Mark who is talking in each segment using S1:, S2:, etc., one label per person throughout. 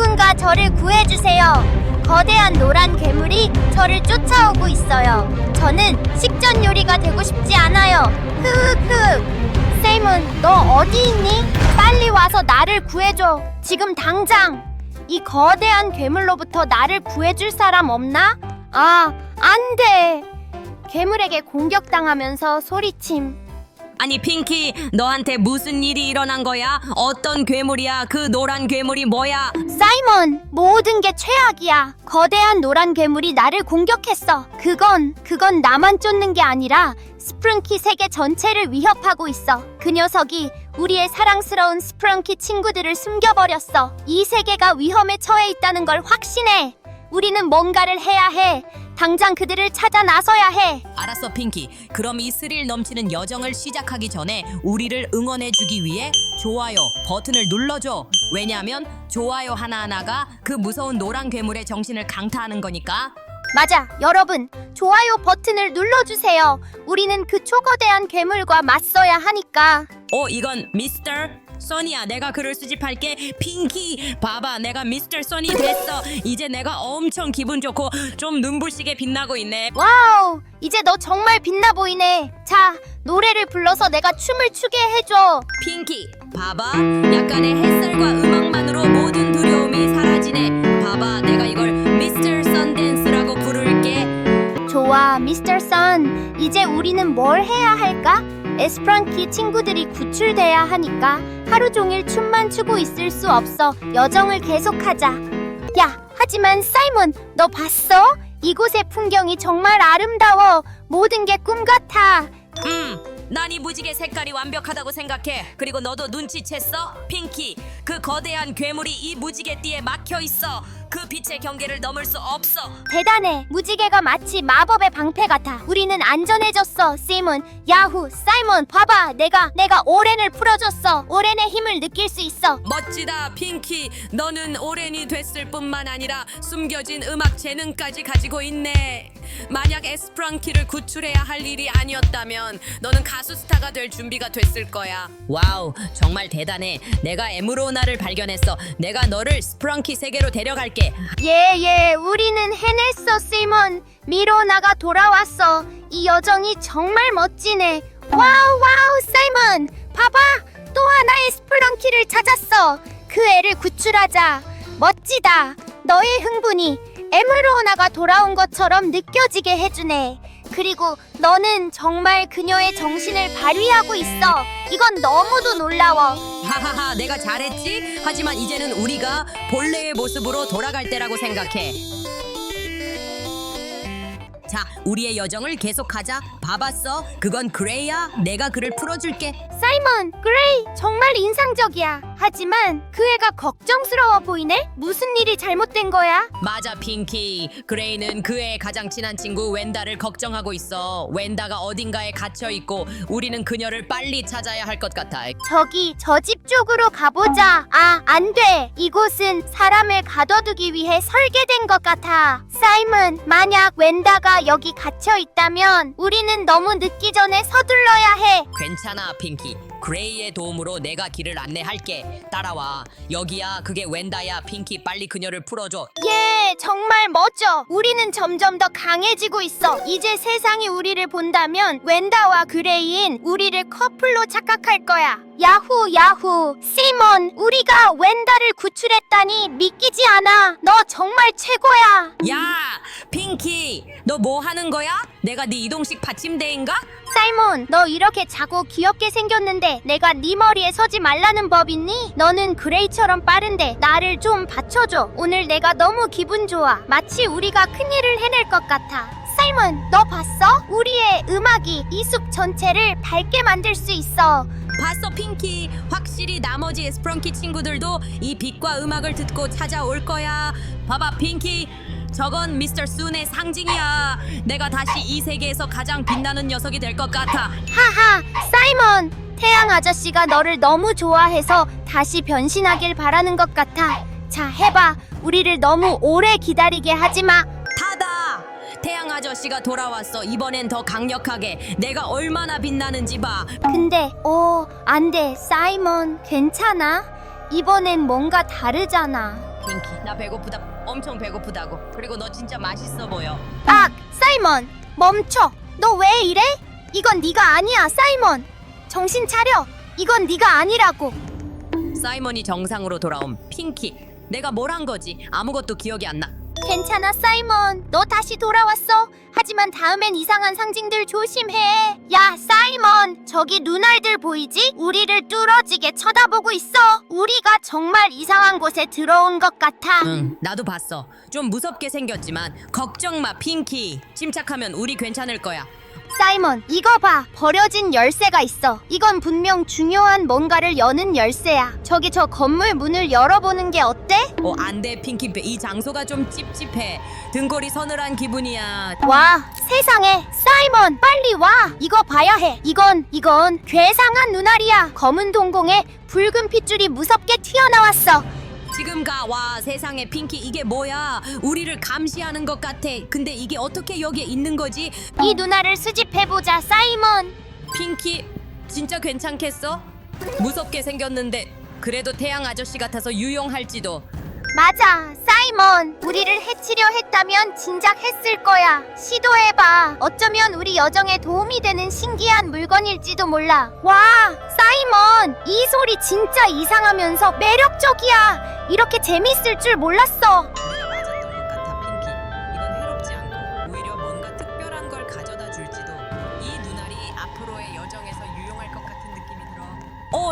S1: 누군가 저를 구해주세요. 거대한 노란 괴물이 저를 쫓아오고 있어요. 저는 식전 요리가 되고 싶지 않아요. 흐흐흐. 세이문, 너 어디 있니? 빨리 와서 나를 구해줘. 지금 당장. 이 거대한 괴물로부터 나를 구해줄 사람 없나? 아, 안 돼. 괴물에게 공격당하면서 소리침.
S2: 아니 핑키 너한테 무슨 일이 일어난 거야? 어떤 괴물이야? 그 노란 괴물이 뭐야?
S1: 사이먼, 모든 게 최악이야. 거대한 노란 괴물이 나를 공격했어. 그건, 그건 나만 쫓는 게 아니라 스프렁키 세계 전체를 위협하고 있어. 그 녀석이 우리의 사랑스러운 스프렁키 친구들을 숨겨버렸어. 이 세계가 위험에 처해 있다는 걸 확신해. 우리는 뭔가를 해야 해. 당장 그들을 찾아 나서야 해.
S2: 알았어 핑키 그럼 이 스릴 넘치는 여정을 시작하기 전에 우리를 응원해주기 위해 좋아요 버튼을 눌러줘 왜냐하면 좋아요 하나하나가 그 무서운 노란 괴물의 정신을 강타하는 거니까
S1: 맞아, 여러분. 좋아요 버튼을 눌러주세요. 우리는 그 초거대한 괴물과 맞서야 하니까.
S2: 어 이건 미스터 써니야 내가 글을 수집할게 핑키 봐봐 내가 미스터 써니 됐어 이제 내가 엄청 기분 좋고 좀 눈부시게 빛나고 있네
S1: 와우, 이제 너 정말 빛나 보이네. 자, 노래를 불러서 내가 춤을 추게 해줘.
S2: 핑키 봐봐 약간의 햇살과 음악만으로 모든 두려움이 사라지네 봐봐 내가 이걸 미스터 선댄스라고 부를게
S1: 좋아, 미스터 선. 이제 우리는 뭘 해야 할까? 에스프랑키 친구들이 구출돼야 하니까 하루 종일 춤만 추고 있을 수 없어. 여정을 계속하자. 야, 하지만 사이먼, 너 봤어? 이곳의 풍경이 정말 아름다워. 모든 게 꿈 같아.
S2: 음 난 이 무지개 색깔이 완벽하다고 생각해 그리고 너도 눈치챘어 핑키 그 거대한 괴물이 이 무지개 띠에 막혀 있어 그 빛의 경계를 넘을 수 없어
S1: 대단해. 무지개가 마치 마법의 방패 같아. 우리는 안전해졌어, 시몬. 야후, 사이먼, 봐봐. 내가 내가 오렌을 풀어줬어. 오렌의 힘을 느낄 수 있어.
S2: 멋지다 핑키 너는 오렌이 됐을 뿐만 아니라 숨겨진 음악 재능까지 가지고 있네 만약 에스프랑키를 구출해야 할 일이 아니었다면 너는 가수 스타가 될 준비가 됐을 거야 와우 정말 대단해 내가 에므로나를 발견했어 내가 너를 스프랑키 세계로 데려갈게
S1: 예, 예, 우리는 해냈어, 시몬. 미로나가 돌아왔어. 이 여정이 정말 멋지네. 와우, 와우, 사이먼. 봐봐. 또 하나의 스플렁키를 찾았어. 그 애를 구출하자. 멋지다. 너의 흥분이 에메로나가 돌아온 것처럼 느껴지게 해주네. 그리고 너는 정말 그녀의 정신을 발휘하고 있어. 이건 너무도 놀라워.
S2: 하하하 내가 잘했지? 하지만 이제는 우리가 본래의 모습으로 돌아갈 때라고 생각해 자 우리의 여정을 계속하자 봐봤어? 그건 그레이야 내가 그를 풀어줄게
S1: 사이먼, 그레이, 정말 인상적이야. 하지만 그 애가 걱정스러워 보이네? 무슨 일이 잘못된 거야?
S2: 맞아 핑키 그레이는 그의 가장 친한 친구 웬다를 걱정하고 있어 웬다가 어딘가에 갇혀 있고 우리는 그녀를 빨리 찾아야 할 것 같아
S1: 저기 저 집 쪽으로 가보자. 아, 안 돼. 이곳은 사람을 가둬두기 위해 설계된 것 같아. 사이먼, 만약 웬다가 여기 갇혀 있다면 우리는 너무 늦기 전에 서둘러야 해.
S2: 괜찮아 핑키 그레이의 도움으로 내가 길을 안내할게 따라와 여기야 그게 웬다야 핑키 빨리 그녀를 풀어줘
S1: 예, 정말 멋져. 우리는 점점 더 강해지고 있어. 이제 세상이 우리를 본다면 웬다와 그레이인 우리를 커플로 착각할 거야. 야후, 야후. 시몬, 우리가 웬다를 구출했다니 믿기지 않아. 너 정말 최고야.
S2: 야 핑키 너 뭐 하는 거야? 내가 네 이동식 받침대인가?
S1: 사이몬, 너 이렇게 작고 귀엽게 생겼는데 내가 네 머리에 서지 말라는 법 있니? 너는 그레이처럼 빠른데 나를 좀 받쳐줘. 오늘 내가 너무 기분 좋아. 마치 우리가 큰일을 해낼 것 같아. 사이몬, 너 봤어? 우리의 음악이 이 숲 전체를 밝게 만들 수 있어.
S2: 봤어 핑키 확실히 나머지 에스프렁키 친구들도 이 빛과 음악을 듣고 찾아올 거야 봐봐 핑키 저건 미스터 순의 상징이야 내가 다시 이 세계에서 가장 빛나는 녀석이 될 것 같아
S1: 하하, 사이먼. 태양 아저씨가 너를 너무 좋아해서 다시 변신하길 바라는 것 같아. 자, 해봐. 우리를 너무 오래 기다리게 하지 마.
S2: 아저씨가 돌아왔어 이번엔 더 강력하게 내가 얼마나 빛나는지 봐
S1: 근데 어, 안 돼. 사이먼, 괜찮아? 이번엔 뭔가 다르잖아.
S2: 핑키 나 배고프다. 엄청 배고프다고. 그리고 너 진짜 맛있어 보여.
S1: 아, 사이먼, 멈춰. 너 왜 이래? 이건 네가 아니야, 사이먼. 정신 차려. 이건 네가 아니라고.
S2: 사이먼이 정상으로 돌아옴. 핑키. 내가 뭘 한 거지? 아무것도 기억이 안 나.
S1: 괜찮아, 사이먼. 너 다시 돌아왔어. 하지만 다음엔 이상한 상징들 조심해. 야, 사이먼. 저기 눈알들 보이지? 우리를 뚫어지게 쳐다보고 있어. 우리가 정말 이상한 곳에 들어온 것 같아.
S2: 응, 나도 봤어. 좀 무섭게 생겼지만 걱정 마, 핑키. 침착하면 우리 괜찮을 거야.
S1: 사이먼, 이거 봐. 버려진 열쇠가 있어. 이건 분명 중요한 뭔가를 여는 열쇠야. 저기 저 건물 문을 열어보는 게 어때?
S2: 어, 안 돼, 핑키. 이 장소가 좀 찝찝해. 등골이 서늘한 기분이야.
S1: 와, 세상에. 사이먼, 빨리 와. 이거 봐야 해. 이건, 이건 괴상한 눈알이야. 검은 동공에 붉은 핏줄이 무섭게 튀어나왔어.
S2: 지금 가. 와, 세상에 핑키 이게 뭐야? 우리를 감시하는 것 같아. 근데 이게 어떻게 여기에 있는 거지?
S1: 이 눈알을 수집해보자, 사이먼.
S2: 핑키 진짜 괜찮겠어? 무섭게 생겼는데 그래도 태양 아저씨 같아서 유용할지도.
S1: 맞아, 사이먼. 우리를 해치려 했다면 진작 했을 거야. 시도해봐. 어쩌면 우리 여정에 도움이 되는 신기한 물건일지도 몰라. 와, 사이먼. 이 소리 진짜 이상하면서 매력적이야. 이렇게 재밌을 줄 몰랐어.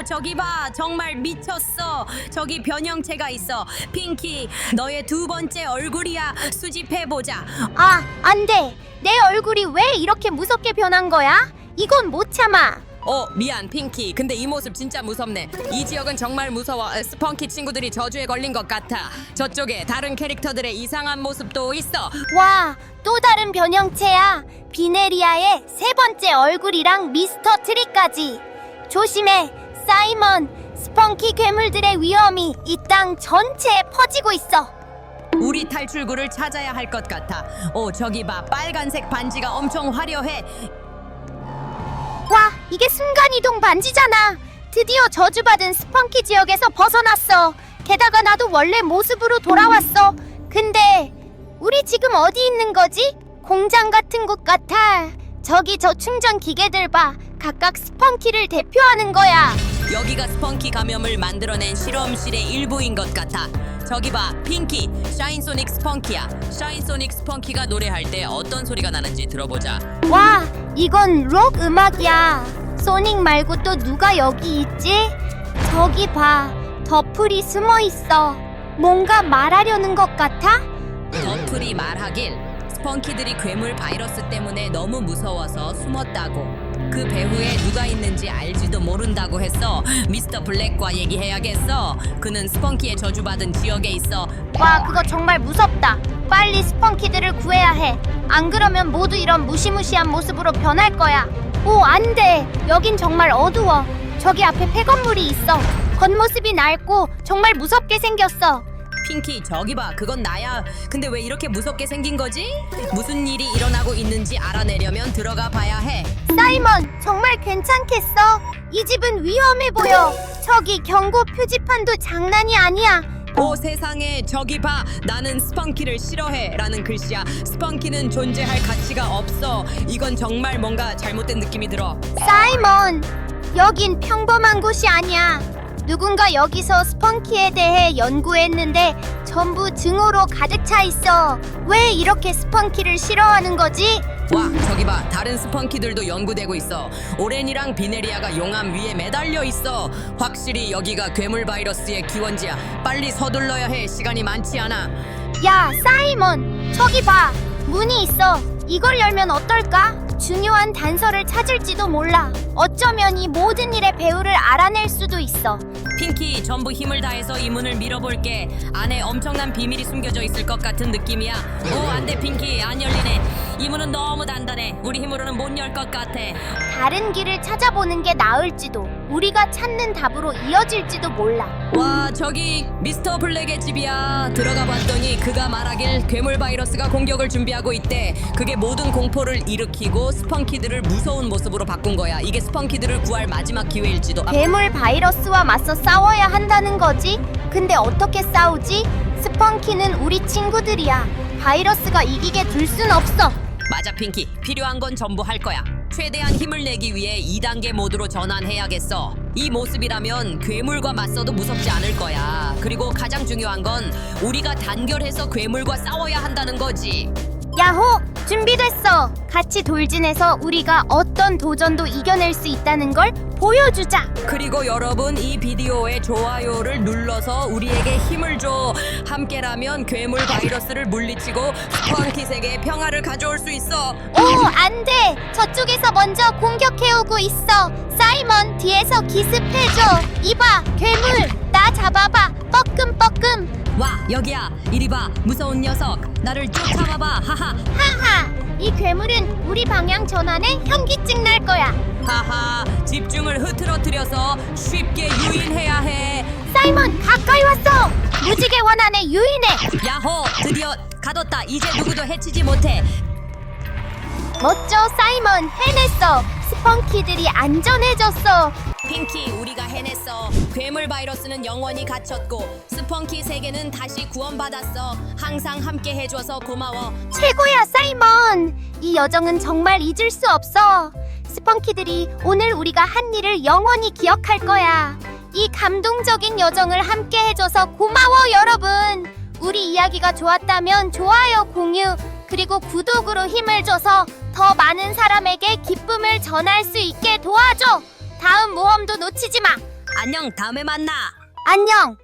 S2: 저기 봐. 정말 미쳤어. 저기 변형체가 있어. 핑키, 너의 두 번째 얼굴이야. 수집해 보자.
S1: 아, 안 돼. 내 얼굴이 왜 이렇게 무섭게 변한 거야? 이건 못 참아.
S2: 어 미안 핑키 근데 이 모습 진짜 무섭네 이 지역은 정말 무서워 어, 스펀키 친구들이 저주에 걸린 것 같아 저쪽에 다른 캐릭터들의 이상한 모습도 있어
S1: 와, 또 다른 변형체야. 비네리아의 세 번째 얼굴이랑 미스터 트리까지. 조심해, 사이먼. 스펀키 괴물들의 위험이 이 땅 전체에 퍼지고 있어.
S2: 우리 탈출구를 찾아야 할 것 같아 오 저기 봐 빨간색 반지가 엄청 화려해
S1: 와, 이게 순간이동 반지잖아. 드디어 저주받은 스펀키 지역에서 벗어났어. 게다가 나도 원래 모습으로 돌아왔어. 근데 우리 지금 어디 있는 거지? 공장 같은 곳 같아. 저기 저 충전 기계들 봐. 각각 스펀키를 대표하는 거야.
S2: 여기가 스펀키 감염을 만들어낸 실험실의 일부인 것 같아 저기 봐 핑키 샤인소닉 스펀키야 샤인소닉 스펀키가 노래할 때 어떤 소리가 나는지 들어보자
S1: 와, 이건 록 음악이야. 소닉 말고 또 누가 여기 있지? 저기 봐. 더플이 숨어 있어. 뭔가 말하려는 것 같아?
S2: 더플이 말하길 스펀키들이 괴물 바이러스 때문에 너무 무서워서 숨었다고 그 배후에 누가 있는지 알지도 모른다고 했어 미스터 블랙과 얘기해야겠어 그는 스펀키에 저주받은 지역에 있어
S1: 와, 그거 정말 무섭다. 빨리 스펀키들을 구해야 해. 안 그러면 모두 이런 무시무시한 모습으로 변할 거야. 오, 안 돼. 여긴 정말 어두워. 저기 앞에 폐건물이 있어. 겉모습이 낡고 정말 무섭게 생겼어.
S2: 핑키 저기 봐 그건 나야 근데 왜 이렇게 무섭게 생긴 거지? 무슨 일이 일어나고 있는지 알아내려면 들어가 봐야 해
S1: 사이먼, 정말 괜찮겠어? 이 집은 위험해 보여. 저기 경고 표지판도 장난이 아니야.
S2: 오 세상에 저기 봐 나는 스펀키를 싫어해 라는 글씨야 스펀키는 존재할 가치가 없어 이건 정말 뭔가 잘못된 느낌이 들어
S1: 사이먼, 여긴 평범한 곳이 아니야. 누군가 여기서 스펀키에 대해 연구했는데 전부 증오로 가득 차 있어. 왜 이렇게 스펀키를 싫어하는 거지?
S2: 와 저기 봐 다른 스펀키들도 연구되고 있어 오렌이랑 비네리아가 용암 위에 매달려 있어 확실히 여기가 괴물 바이러스의 기원지야 빨리 서둘러야 해 시간이 많지 않아
S1: 야, 사이먼, 저기 봐. 문이 있어. 이걸 열면 어떨까? 중요한 단서를 찾을지도 몰라. 어쩌면 이 모든 일의 배우를 알아낼 수도 있어.
S2: 핑키 전부 힘을 다해서 이 문을 밀어볼게. 안에 엄청난 비밀이 숨겨져 있을 것 같은 느낌이야. 오 안 돼 핑키. 안 열리네. 이 문은 너무 단단해. 우리 힘으로는 못 열 것 같아.
S1: 다른 길을 찾아보는 게 나을지도. 우리가 찾는 답으로 이어질지도 몰라.
S2: 와 저기 미스터 블랙의 집이야. 들어가 봤더니 그가 말하길 괴물 바이러스가 공격을 준비하고 있대. 그게 모든 공포를 일으키고 스펀키들을 무서운 모습으로 바꾼 거야. 이게 스펀키들을 구할 마지막 기회일지도. 아,
S1: 괴물 바이러스와 맞서 싸 워야 한다는 거지? 근데 어떻게 싸우지? 스펀키는 우리 친구들이야. 바이러스가 이기게 둘 순 없어.
S2: 맞아 핑키 필요한 건 전부 할 거야 최대한 힘을 내기 위해 2단계 모드로 전환해야겠어 이 모습이라면 괴물과 맞서도 무섭지 않을 거야 그리고 가장 중요한 건 우리가 단결해서 괴물과 싸워야 한다는 거지
S1: 야호! 준비됐어. 같이 돌진해서 우리가 어떤 도전도 이겨낼 수 있다는 걸 보여주자.
S2: 그리고 여러분 이 비디오에 좋아요를 눌러서 우리에게 힘을 줘 함께라면 괴물 바이러스를 물리치고 스펀키색의 평화를 가져올 수 있어
S1: 오, 안 돼. 저쪽에서 먼저 공격해오고 있어. 사이먼 뒤에서 기습해줘. 이봐, 괴물. 나 잡아봐. 뻐끔뻐끔.
S2: 와 여기야 이리 봐 무서운 녀석 나를 쫓아와봐 하하
S1: 하하. 이 괴물은 우리 방향 전환에 현기증 날 거야.
S2: 하하 집중을 흐트러뜨려서 쉽게 유인해야 해
S1: 사이먼 가까이 왔어. 무지개 원안에 유인해.
S2: 야호 드디어 가뒀다 이제 누구도 해치지 못해
S1: 멋져, 사이먼. 해냈어. 스펀키들이 안전해졌어.
S2: 핑키 우리가 해냈어 괴물 바이러스는 영원히 갇혔고 스펀키 세계는 다시 구원받았어 항상 함께 해줘서 고마워
S1: 최고야, 사이먼. 이 여정은 정말 잊을 수 없어. 스펀키들이 오늘 우리가 한 일을 영원히 기억할 거야. 이 감동적인 여정을 함께 해줘서 고마워, 여러분. 우리 이야기가 좋았다면 좋아요, 공유, 그리고 구독으로 힘을 줘서 더 많은 사람에게 기쁨을 전할 수 있게 도와줘. 다음 모험도 놓치지 마.
S2: 안녕 다음에 만나
S1: 안녕.